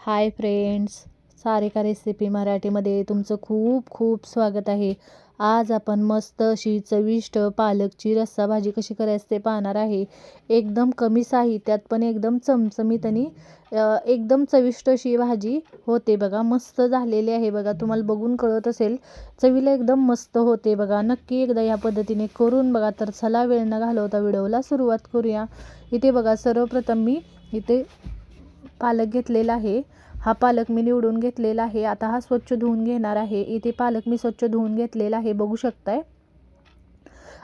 Hi friends Sarika recipe मराठीमध्ये तुमचं खूप खूप स्वागत आहे. आज आपण मस्त अशी चविष्ट पालकची रस्सा भाजी कशी करायची ते पाहणार आहे. एकदम कमी साहित्यात पण एकदम चमचमीत आणि एकदम चविष्ट अशी भाजी होते बघा. मस्त झालेली आहे बघा. तुम्हाला बघून कळत असेल चवीला एकदम मस्त होते बघा. नक्की एकदा या पद्धतीने करून बघा. तर चला वेळ न घालवता व्हिडिओला सुरुवात करूया. इथे बघा सर्वप्रथम मी इथे पालक घेतलेला आहे. हा पालक मी निवडून घेतलेला आहे. आता हा स्वच्छ धुवून घेणार आहे. इथे पालक मी स्वच्छ धुवून घेतलेला आहे. बघू शकताय.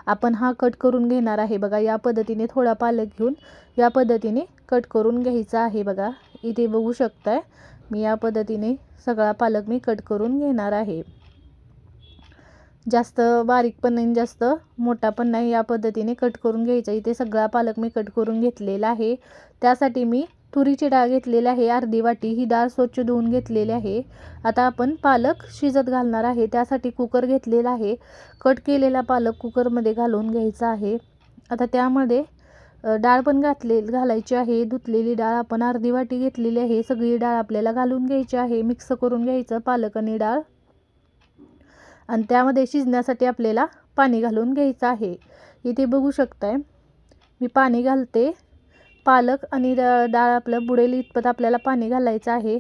आपण हा कट करून घेणार आहे बघा. या पद्धतीने थोडा पालक घेऊन या पद्धतीने कट करून घ्यायचा आहे बघा. इथे बघू शकताय. मी या पद्धतीने सगळा पालक मी कट करून घेणार आहे. जास्त बारीक पण नाही जास्त मोठा पण नाही या पद्धतीने कट करून घ्यायचा. इथे सगळा पालक मी कट करून घेतलेला आहे. त्यासाठी मी तुरीची डाळ घेतलेली आहे अर्धी वाटी. ही डाळ स्वच्छ धुवून घेतलेली आहे. आता आपण पालक शिजत घालणार आहे. त्यासाठी कुकर घेतलेला आहे. कट केलेला पालक कुकरमध्ये घालून घ्यायचा आहे. आता त्यामध्ये डाळ पण घातले घालायची आहे. धुतलेली डाळ आपण अर्धी वाटी घेतलेली आहे. सगळी डाळ आपल्याला घालून घ्यायची आहे. मिक्स करून घ्यायचं पालक आणि डाळ. आणि त्यामध्ये शिजण्यासाठी आपल्याला पाणी घालून घ्यायचं आहे. इथे बघू शकताय. मी पाणी घालते. पालक आणि डाळ आपलं बुडेल इतपत आपल्याला पाणी घालायचं आहे.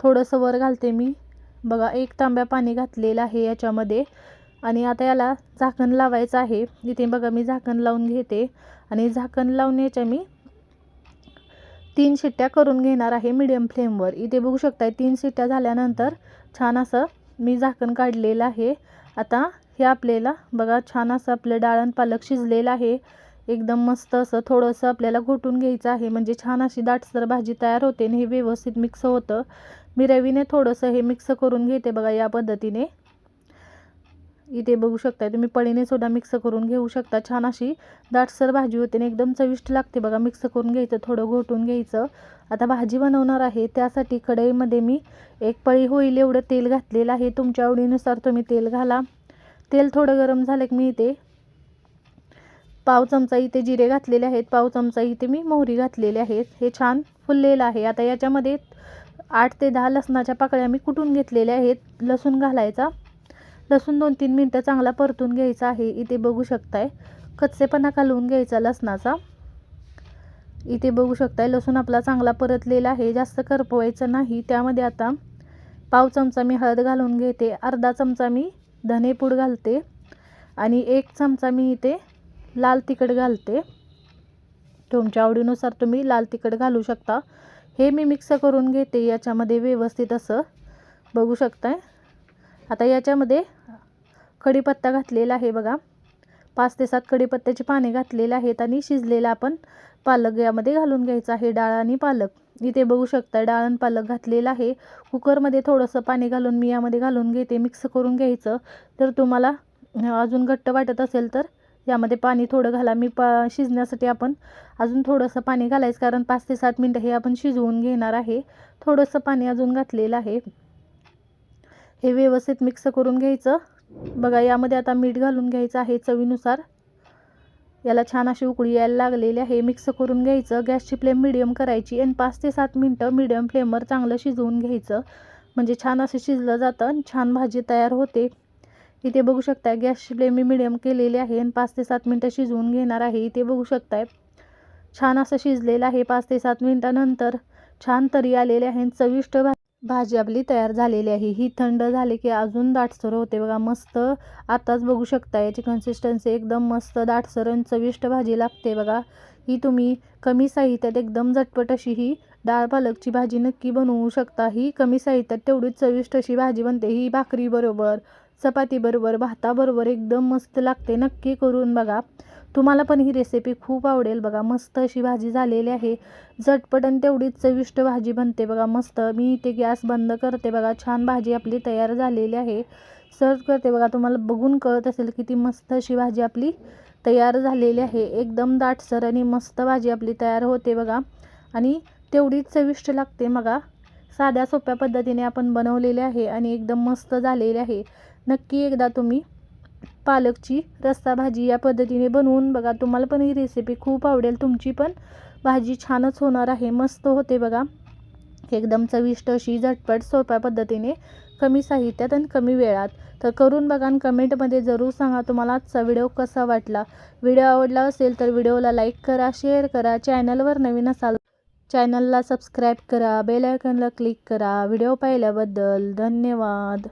थोडंसं वर घालते मी. बघा एक तांब्या पाणी घातलेलं आहे याच्यामध्ये. आणि आता याला झाकण लावायचं आहे. इथे बघा मी झाकण लावून घेते. आणि झाकण लावून याच्या मी तीन शिट्ट्या करून घेणार आहे मिडियम फ्लेमवर इथे बघू शकताय तीन शिट्ट्या झाल्यानंतर छान असं मी झाकण काढलेलं आहे. आता हे आपल्याला बघा छान असं आपलं डाळण पालक शिजलेलं आहे. एकदम मस्त असं थोडंसं आपल्याला घोटून घ्यायचं आहे. म्हणजे छान अशी दाटसर भाजी तयार होते आणि हे व्यवस्थित मिक्स होतं. मी रवीने थोडंसं हे मिक्स करून घेते बघा या पद्धतीने. इथे बघू शकता तुम्ही पळीने सुद्धा मिक्स करून घेऊ शकता. छान अशी दाटसर भाजी होते आणि एकदम चविष्ट लागते बघा मिक्स करून घ्यायचं थोडं घोटून घ्यायचं. आता भाजी बनवणार आहे त्यासाठी कढईमध्ये मी एक पळी होईल एवढं तेल घातलेलं आहे. तुमच्या आवडीनुसार तुम्ही तेल घाला. तेल थोडं गरम झालं की मी इथे पाव चमचा इथे जिरे घातलेले आहेत पाव चमचा इथे मी मोहरी घातलेले आहेत. हे छान फुललेलं आहे. आता याच्यामध्ये आठ ते दहा लसणाच्या पाकळ्या मी कुटून घेतलेल्या आहेत. लसूण घालायचा. लसूण दोन तीन मिनटं चांगला परतून घ्यायचा आहे. इथे बघू शकताय कच्चेपणा घालवून घ्यायचा लसणाचा. इथे बघू शकताय लसूण आपला चांगला परतलेला आहे. जास्त करपवायचं नाही. त्यामध्ये आता पाव चमचा मी हळद घालून घेते. अर्धा चमचा मी धनेपूड घालते. आणि एक चमचा मी इथे लाल तिखट घालते. तुमच्या आवडीनुसार तुम्ही लाल तिखट घालू शकता. हे मी मिक्स करून घेते. याच्यामध्ये व्यवस्थित असं बघू शकताय. आता याच्यामध्ये कढीपत्ता घातलेला आहे बघा. पाच ते सात कढीपत्त्याची पाने घातलेले आहेत आणि शिजलेला आपण पालक यामध्ये घालून घ्यायचा आहे. डाळ आणि पालक. इथे बघू शकता डाळ आणि पालक घातलेला आहे. कुकरमध्ये थोडंसं पाणी घालून मी यामध्ये घालून घेते. मिक्स करून घ्यायचं. तर तुम्हाला अजून घट्ट वाटत असेल तर यामध्ये पाणी थोडं घाला. मी पा शिजण्यासाठी आपण अजून थोडंसं पाणी घालायचं कारण पाच ते सात मिनटं हे आपण शिजवून घेणार आहे. थोडंसं पाणी अजून घातलेलं आहे. हे व्यवस्थित मिक्स करून घ्यायचं. बघा यामध्ये आता मीठ घालून घ्यायचं आहे चवीनुसार. याला छान अशी उकळी यायला लागलेली आहे. मिक्स करून घ्यायचं. गॅसची फ्लेम मिडियम करायची आणि पाच ते सात मिनटं मिडियम फ्लेमवर चांगलं शिजवून घ्यायचं. म्हणजे छान असं शिजलं जातं आणि छान भाजी तयार होते. इथे बघू शकताय. गॅसची फ्लेम मी मिडियम केलेली आहे आणि पाच ते सात मिनटं शिजवून घेणार आहे. इथे बघू शकताय. छान असं शिजलेलं आहे. पाच ते सात मिनटानंतर छान तरी आलेले आहे चविष्ट भा भाजी आपली तयार झालेली आहे. ही थंड झाली की अजून दाटसर होते बघा. मस्त आताच बघू शकता याची कन्सिस्टन्सी एकदम मस्त दाटसर आणि चविष्ट भाजी लागते बघा. ही तुम्ही कमी साहित्यात एकदम झटपट अशी ही डाळ पालकची भाजी नक्की बनवू शकता. ही कमी साहित्यात तेवढीच चविष्ट अशी भाजी बनते. ही भाकरीबरोबर चपातीबरोबर भाताबरोबर एकदम मस्त लागते. नक्की करून बघा. तुम्हाला पण ही रेसिपी खूप आवडेल बघा. मस्त अशी भाजी झालेली आहे. झटपट आणि तेवढीच चविष्ट भाजी बनते बघा. मस्त मी इथे गॅस बंद करते बघा. छान भाजी आपली तयार झालेली आहे. सर्व करते बघा. तुम्हाला बघून कळत असेल किती मस्त अशी भाजी आपली तयार झालेली आहे. एकदम दाटसर आणि मस्त भाजी आपली तयार होते बघा. आणि तेवढीच चविष्ट लागते बघा. साध्या सोप्या पद्धतीने आपण बनवलेले आहे आणि एकदम मस्त झालेले आहे. नक्की एकदा तुम्ही पालकची रस्सा भाजी या पद्धतीने बनवून बघा. तुम्हाला पण ही रेसिपी खूप आवडेल. तुमची पण भाजी छानच होणार आहे. मस्त होते बघा. एकदम चविष्ट अशी झटपट सोप्या पद्धतीने कमी साहित्यात आणि कमी वेळात. तर करून बघा आणि कमेंटमध्ये जरूर सांगा तुम्हाला आजचा व्हिडिओ कसा वाटला. व्हिडिओ आवडला असेल तर व्हिडिओला लाईक करा शेअर करा. चॅनलवर नवीन असाल चॅनलला सबस्क्राईब करा. बेल आयकॉनला क्लिक करा. व्हिडिओ पाहिल्याबद्दल धन्यवाद.